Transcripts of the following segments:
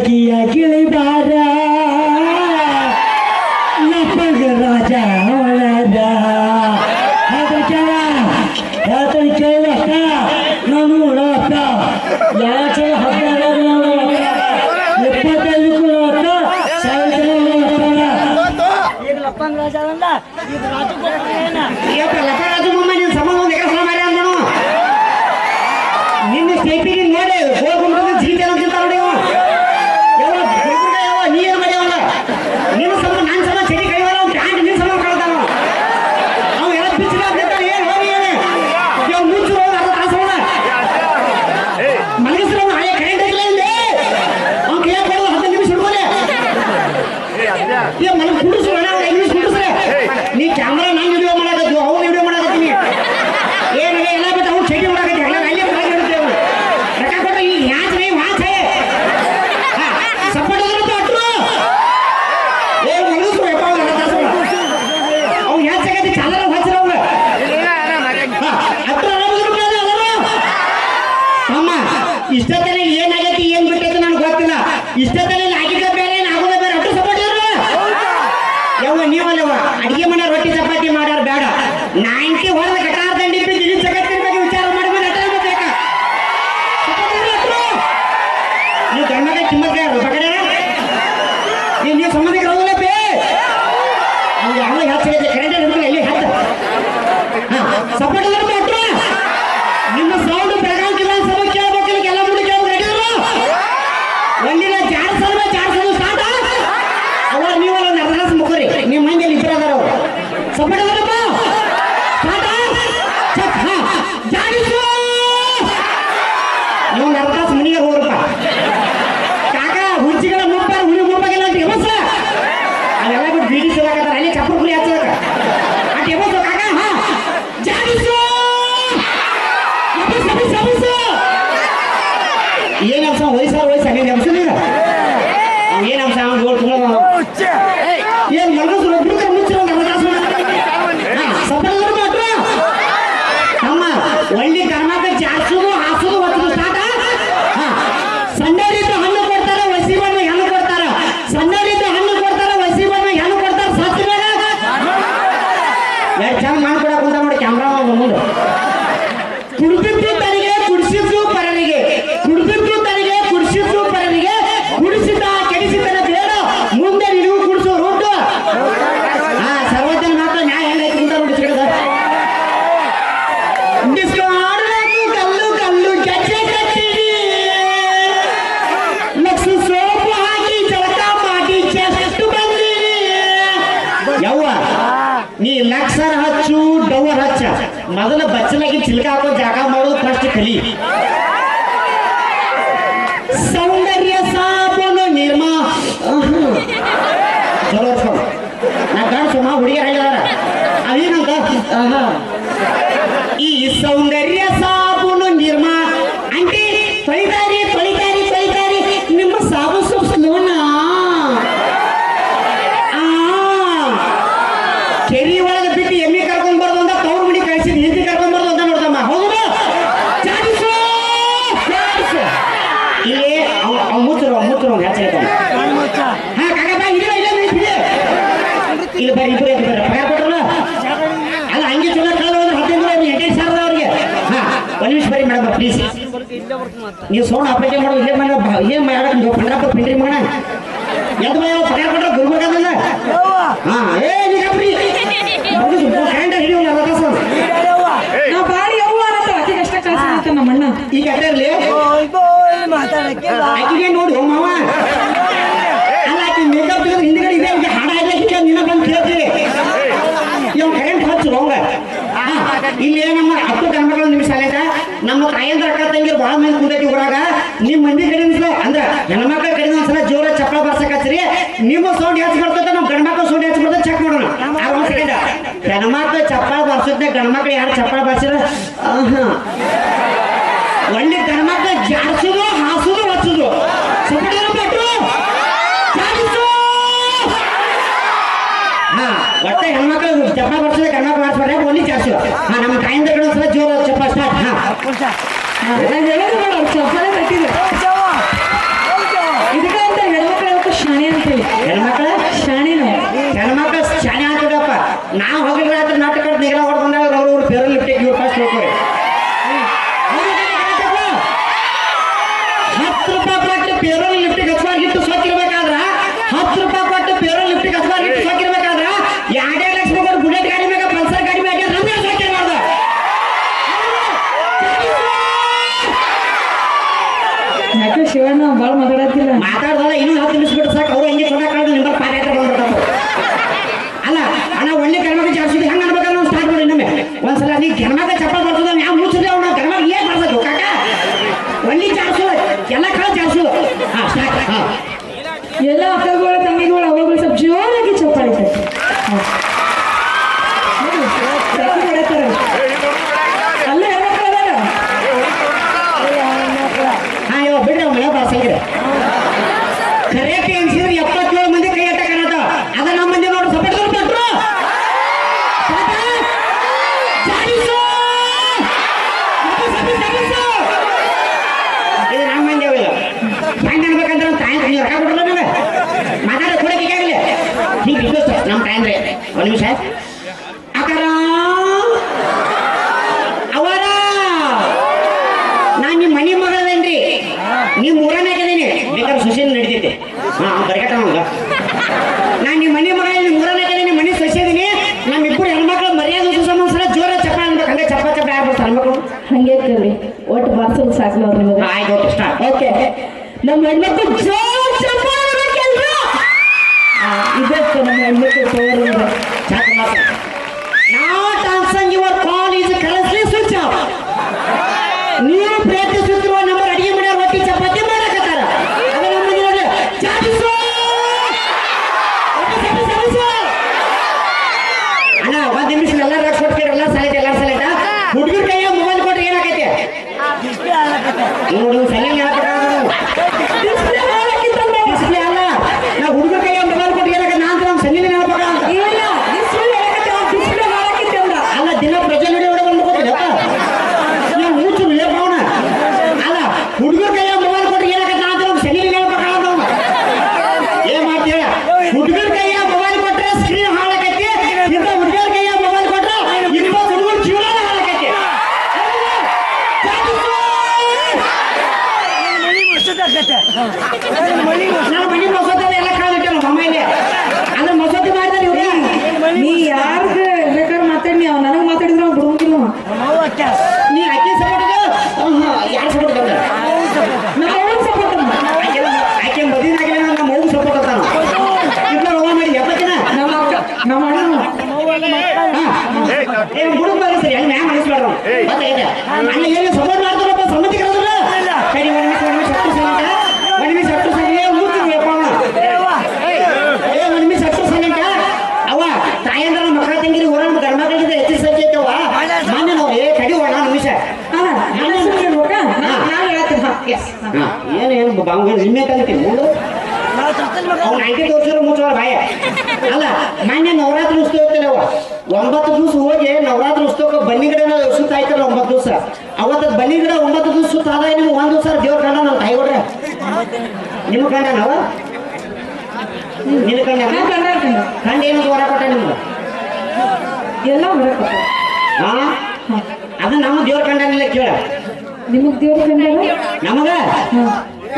lagi akil ibadah support ವಯಸ್ಸಾರ ವಯಸ್ಸ ನೀನು ಅಂಶ ನೀನು ಫಸ್ಟ್ ಕಲಿ ಸೌಂದರ್ಯ ಸಾಬೂನು ನಿರ್ಮಾ ಆಹಾ. ಚಲೋ ಇರ್ತಾವ. ನಾ ಕಾಣಿಸು ಮಾ ಹುಡುಗಿ ಹೇಳಿದಾರ ಅದೇನಂತ ಆಹಾ. ಈ ಸೌಂದರ್ಯ ಅವ್ನು ಹೆಚ್ಚಾಯ್ತಾವ ಹಾ ಕಾಕಪ್ಪ ಇಲ್ಲ ಇಲ್ಲ ಇಲ್ಲ ಇಲ್ಲಿ ಬರ್ರಿ ಇಬ್ಬರು ಐತಿ ಬರ್ರಿ ಪಗಾರ ಕೊಟ್ರಲ್ಲ? ಅಲ್ಲ ಹಂಗೆ ಚಲೋ ಕಳೆದ ಹೋದ್ರೆ ಹದಿನೈದು ನೂರ ಎಂಟೈದು ಸಾವಿರ ಅವ್ರಿಗೆ. ಹಾ ಒಂದು ನಿಮಿಷ ಬರ್ರಿ ಮೇಡಮ್ ಪ್ಲೀಸ್ ನೀವು ಸೋಣ ಅಪ್ಲಿಕೆ ಮಾಡೋದು ಇಲ್ಲೇ ಮನೆ ಏನ್ ಮಾಡಕ್ ನೀವು ಪಂಡ್ರಪ್ಪ ಪಿಂಡ್ರಿ ಮಗಣ ಎದ್ದು ಪಗಾರ ಕೊಟ್ರೆ? ಗುಲ್ಬರ್ಗದಲ್ಲ ಹಾ ಏ ನೀ ಕಪ್ರಿ ಕರೆಂಟ್ ಹಿಡಿಯೋಲ್ಲ ಬಾರಿ ಅವ್ವ ಅನ್ನತ್ತ ಅತಿ ಕಷ್ಟ ಕಳ್ಸಿದ ನಮ್ಮ ಅಣ್ಣ ಈಗ ಅದರಲ್ಲಿ ಮಾತಾಡಕ್ಕೆ ಆಕಿಗೆ ನೋಡಿ ಮಾವ ಅಲ್ಲ, ಆಕಿ ಮೇಕಪ್ ತೆಗೆದು ಹಿಂದ್ಗಡೆ ಇದೆ ನಿಮಗೆ ಹಾಡ ಹಾಡ್ಲಿಕ್ಕೆ ನಿನ್ನ ಬಂದು ಕೇಳ್ತೀವಿ ಇವ್ ಕರೆಂಟ್ ಹಚ್ಚು ಹೋಗ. ಇಲ್ಲಿ ನಮ್ಮ ಹತ್ತು ಗಂಟೆಗಳ ನಿಮಿಷ ಆಗೈತ ನಮ್ಮ ತಾಯಂದ್ರ ಅಕ್ಕ ತಂಗಿ ಬಹಳ ಮಂದಿ ಕುಂದೈತಿ ಊರಾಗ. ನಿಮ್ ಮಂದಿ ಕಡೆ ಅಂದ್ರ ಹೆಣ್ಮಕ್ಳ ಕಡೆ ಒಂದ್ಸಲ ಜೋರ ಚಪ್ಪಳ ಬಾರ್ಸಕ್ ಹಚ್ಚ್ರಿ ನಿಮ್ಮ ಸೌಂಡ್ ಹೆಚ್ಚು ಬರ್ತೈತೆ, ನಮ್ಮ ಗಂಡ್ಮಕ್ಳ ಸೌಂಡ್ ಹೆಚ್ಚು ಬರ್ತೈತೆ ಚೆಕ್ ಮಾಡೋಣ. ಹೆಣ್ಮಕ್ಳು ಚಪ್ಪಳ ಬಾರ್ಸುತ್ತೆ ಗಂಡ್ಮಕ್ಳು ಯಾರು ಚಪ್ಪಳ ಬರ್ಸಿರ ಆಹಾ. ಹಾ ಒಟ್ಟೆ ಹೆಣ್ಮಕ್ಳು ಚಪ್ಪ ಬರ್ಸಿದ್ರೆ ಗಂಡ್ಮಕ್ಳು ಮಾಡಿಸ್ಬೇಡ್ರಿ ಒಲ್ಲಿ ಜಾಸ್ತಿ ಹಾ ನಮ್ಮ ತಾಯಿಂದ ಕಡೆ ಒಂದ್ಸಲ ಜೋರ ಚಪ್ಪ ಸ್ಟಾರ್ಟ್ ಹಾ. ನಾನು ಹೇಳೋದು ಬೇಡ ಅವ್ರು ಚಪ್ಪಲೆ ಕಟ್ಟಿದ್ರು. ಇದಕ್ಕೆ ಅಂತ ಹೆಣ್ಮಕ್ಳು ಯಾವತ್ತು ಶಾಣೆ ಅಂತ ಹೇಳಿ ಹೆಣ್ಮಕ್ಳ ಶಾಣೆನು. ಹೆಣ್ಮಕ್ಳ ಶಾನೆ ಹಾಕಿದಪ್ಪ ನಾವು ಹೋಗಿದ್ರೆ ರಾತ್ರಿ ನಾಟಕ ನಿಗಲ ಹೊಡೆದು ಬಂದಾಗ ಅವ್ರು ಅವ್ರು ಬೇರೆ ಲಿಫ್ಟಿಗೆ ಇವ್ರು ಫಸ್ಟ್ ಹೋಗ್ತಾರೆ ಹತ್ತು ರೂಪಾಯಿ ಕೊಟ್ಟು ಪೇರೋಲ್ ಲಿಫ್ಟಿಗೆ ಹಚ್ಬಾರ್ಗಿಟ್ಟು ಸೋಕಿರ್ಬೇಕಾದ್ರ ಹತ್ತು ರೂಪಾಯಿ ಕೊಟ್ಟು ಪೇರೋಲ್ ಲಿಫ್ಟಿಗೆ ಹಚ್ಬಾರ್ಗಿಟ್ಟು ಸೋಕಿರ್ಬೇಕಾದ್ರ ಎರಡೇ ಲಕ್ಷ ರೂಪಾಯಿ ಬುಲೆಟ್ ಗಾಡಿ ಮ್ಯಾಗ ಪಲ್ಸರ್ ಗಾಡಿ ಮ್ಯಾಗ ನಮ್ಗೆ ಸೋಕಿರ್ಬಾರ್ದು ಯಾಕೆ ಶಿವಣ್ಣ ಭಾಳ ಮಾತಾಡತ್ತಿಲ್ಲ ಮಾತಾಡ್ದಲ್ಲ ಇನ್ನೂ ಹತ್ತು ನಿಮಿಷ ಬಿಟ್ಟು ಸಾಕು ಅವ್ರು ಹಂಗೆ ಸೊನ್ನ ಕಳೆದು ನಿಂಬರ್ ಪಾದಯಾತ್ರೆ ಬಂದ್ಬಿಡ್ತಾವ ಅಲ್ಲ ಅಣ್ಣ ಒಳ್ಳೆ ಗಣಮಗ ಜಾಸ್ತಿ ಹಂಗೆ ಅನ್ಬೇಕಲ್ಲ ನಾವು ಸ್ಟಾರ್ಟ್ ಮಾಡಿ ಇನ್ನೊಮ್ಮೆ ಒಂದ್ಸಲ ನೀ ಗಣಮಗ ಚಪ್ಪಲ್ ಬರ್ತದ ಯಾವ ಮುಚ್ಚಿದ್ರೆ ಅವ್ನ ಗಣಮಗ ಏನ್ ಮಾಡ್ಬೇಕು ಕಾಕ ಒಳ್ಳೆ ಜಾಡ್ಸು ಎಲ್ಲ ಕಳೆ ಜಾಡ್ಸು ಹಾ ಸ್ಟಾರ್ಟ್ ಹಾ ಎಲ್ಲ ಅಕ್ಕಗಳು ತಂಗಿಗಳು ಅವಾಗಳು ಸ್ವಲ್ಪ ಜೋರಾಗಿ ಚಪ್ಪಾಳೆ ತಟ್ಟಿ. ಹಾ. ನೋಡಿ, ತಟ್ಟಿ ಹೊಡಿತಾರೆ. ಅಲ್ಲೇ ಹೆಣ್ಮಕ್ಳು ಅದಾರ. ಹಾ ಇವ ಬಿಡ್ರಿ ಅವ್ನ ಮನೆ ಬಾಸಂಗಿರ ಕರೆಕ್ಟ್ ಎನ್ಸಿದ್ರೆ ಎಪ್ಪತ್ತೇಳು ಮಂದಿ ಕೈ ಅಟ್ಟ ಕಾಣತ್ತ ಅದ ನಮ್ಮ ಮಂದಿ ನೋಡು ಸಪೋರ್ಟ್ ಕೊಟ್ರು ಜಾಡಿಸು ಇದು ನಮ್ಮ ಮಂದಿ ಅವಿಲ್ಲ ಹೆಂಗ್ ಅನ್ಬೇಕಂದ್ರೆ ನಮ್ಮ ತಾಯಿ ನೀವು ರೊಕ್ಕ ಕೊಡ್ರಲ್ಲ ನನಗೆ ಮಾತಾಡ ಕೊಡಕ್ಕೆ ಈಗಾಗಲೇ ಹಿಂಗೆ ಬಿಸ್ನೆಸ್ ನಮ್ಮ ತಾಯಂದ್ರೆ ಒಂದು ನಿಮಿಷ ಅಕಾರ ಅವರ ನಾನ್ ನಿಮ್ಮ ಮನೆ ಮಗಳದೇನ್ರಿ ನೀವು ಮೂರನೇ ಹಾಕಿದೀನಿ ಬೇಕಾದ್ರೆ ಸೊಸೆನ ನಡೀತೈತೆ ಹಾ ಬರ್ಗಟ್ಟ ನಮ್ಗ ನಾನ್ ನಿಮ್ಮ ಮನೆ ಮಗಳ ನಿಮ್ಮ ಮೂರನೇ ಹಾಕಿದೀನಿ ಮನೆ ಸೊಸೆ ಇದೀನಿ ನಮ್ಮಿಬ್ಬರು ಹೆಣ್ಮಕ್ಳು ಮರ್ಯಾದೆ ಸುಸಮ ಒಂದ್ಸಲ ಜೋರ ಚಪ್ಪ ಅನ್ಬೇಕು ಹಂಗೆ ಚಪ್ಪ ಚಪ್ಪ ಆಗ್ಬಿಡ್ತಾರೆ ಹೆಣ್ಮಕ್ಳು ಹಂಗೆ ಕಲಿ ಒಟ್ಟು ಬಾರ್ಸೋದು ಸಾಕು ಅವ್ರು ನಿಮಗೆ ಆಯ್ತು ಓಕೆ ಸ್ಟಾರ್ಟ್ ಓಕೆ ನಮ್ಮ ಹೆಣ್ಮಕ್ಳು ಜೋರ್ ಚಪ್ಪಾಳೆ ನಮ್ಮ ಹೆಣ್ಮಕ್ಳು ತೋರು ನೀ ಯಾರ ಬೇಕಾದ್ರೆ ಮಾತಾಡಿ ಅವ್ ನನಗೆ ಮಾತಾಡಿದ್ರೆ ಅವ್ನು ನೀ ಅಕ್ಕಿ ಸಪೋರ್ಟ್ ಯಾರ ಸಪೋರ್ಟ್ ನಮ್ಮ ಅವ್ನ ಸಪೋರ್ಟ್ ಆಕೆ ಮದುವೆ ಆಗಿಲ್ಲ ನಮ್ಮ ಅವ್ನ ಸಪೋರ್ಟ್ ಅಂತಾನ ಇಬ್ಬರ ನಮ್ಮ ಅಣ್ಣ. ಏ ಮ್ಯಾಮ್ ಅನಿಸ್ಬೇಡ ಮತ್ತೆ ಅಣ್ಣ ಬಾಂಗ ನಿನ್ನೆ ಕಲಿತೀನಿ. ಮುಂದೆ ಅವ್ನು ನೈಂಟಿ ತೋರಿಸಿದ್ರು ಮುಚ್ಚೋಳ ಬಾಯ. ಅಲ್ಲ ಮೊನ್ನೆ ನವರಾತ್ರಿ ಉತ್ಸವ ಇರ್ತಲ್ಲ ಅವ ಒಂಬತ್ತು ದಿವಸ ಹೋಗಿ ನವರಾತ್ರಿ ಉತ್ಸವಕ್ಕೆ ಬನ್ನಿ ಗಿಡ ಸುತ್ತ ಆಯ್ತಲ್ಲ ಒಂಬತ್ತು ದಿವಸ? ಅವತ್ತು ಬನ್ನಿ ಗಿಡ ಒಂಬತ್ತು ದಿವಸ ಸುತ್ತ ಆದಾಯ ನಿಮ್ಗೆ ಒಂದು ದಿವಸ ದೇವ್ರ ಕಂಡ ನಾವು ತಾಯಿ ಕೊಡ್ರೆ ನಿಮ್ಮ ಕಂಡ ನಾವ ನಿನ್ನ ಕಂಡ ಕಂಡ ಏನು ಹೊರ ಕೊಟ್ಟ ನಿಮ್ಗೆ? ಎಲ್ಲ ಹೊರಗೆ ಹಾ. ಅದು ನಮ್ಮ ದೇವ್ರ ಕಂಡನಿಲ್ಲ ಕೇಳ. ನಿಮಗ್ ದೇವ್ರ ನಮಗ?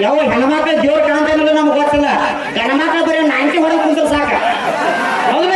ಯಾವ ಹೆಣ್ಮಕ್ಳು ದೇವ್ರ ಕಾಣ್ತಾನಲ್ಲ ನಮ್ಗೆ ಗೊತ್ತಿಲ್ಲ. ಗಣಮಕ್ಳು ಬರೀ ನೈಂಟಿ ಹೊಡೆದು ಕುಂದ್ರೆ ಸಾಕು. ಹೌದು